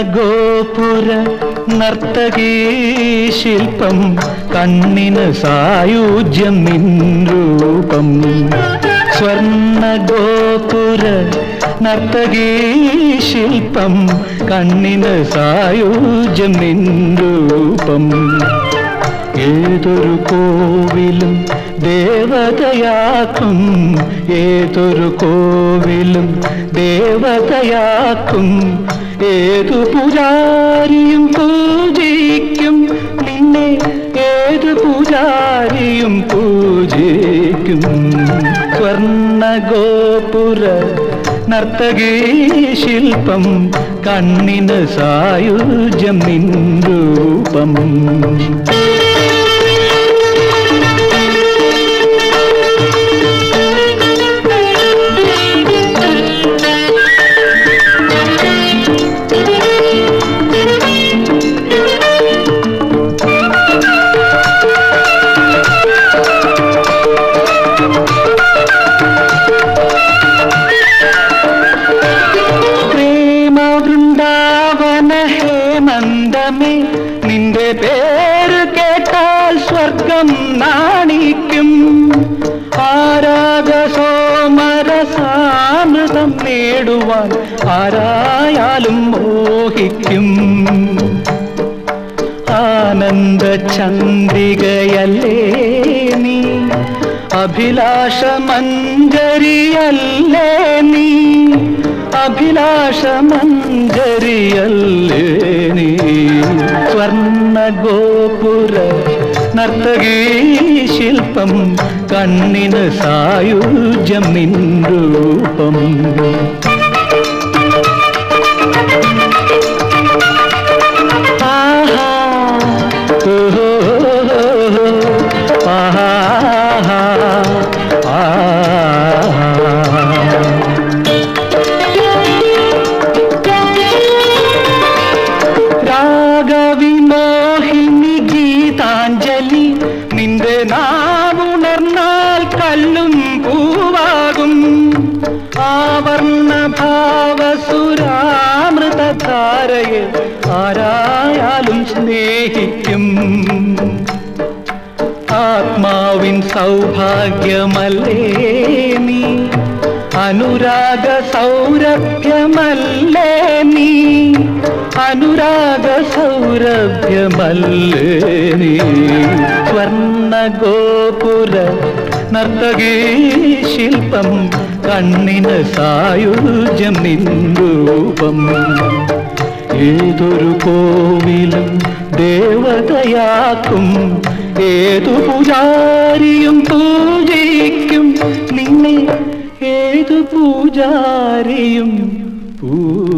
സ്വർണഗോപുര നർത്തകീ ശില്പം കണ്ണിന് സായുജ്യം നിൻരൂപം രൂപം. സ്വർണഗോപുര നർത്തകീ ശില്പം കണ്ണിന് സായുജ്യം നിൻരൂപം ഏതൊരു കോവിലും ദേവതയാക്കും ഏതൊരു കോവിലും ദേവതയാക്കും ഏതു പൂജാരിയും പൂജിക്കും. നിന്നെ ഏതു പൂജാരിയും പൂജിക്കും. സ്വർണഗോപുര നർത്തകീ ശില്പം കണ്ണിന് സായുജ്യം രൂപം. പേര് കേട്ടാൽ സ്വർഗം നാണിക്കും. ആരാഗ സോമരസാമൃതം നേടുവാൻ ആരായാലും മോഹിക്കും. ആനന്ദ ചന്ദ്രികയല്ലേ നീ? അഭിലാഷ മഞ്ജരിയല്ലേ നീ? അഭിലാഷ മഞ്ജരിയല്ലേ ഗോപുര നർത്തകീ ശില്പം കണ്ണിന് സായുജ്യം നിൻ രൂപം ആവർണ ഭാവസുരാമൃതധാരയെ ആരായാലും സ്നേഹിക്കും. ആത്മാവിൻ സൗഭാഗ്യമല്ലേ നീ? അനുരാഗ സൗരഭ്യമല്ലേ നീ? അനുരാഗ സൗരഭ്യമല്ലേ നീ? സ്വർണ ഗോപുര നർത്തകീ ശില്പം കണ്ണിന് രൂപം. ഏതൊരു കോവിലും ദേവതയാക്കും. ഏതു പൂജാരിയും പൂജയിക്കും. നിന്നെ ഏതു പൂജാരിയും പൂജിക്കും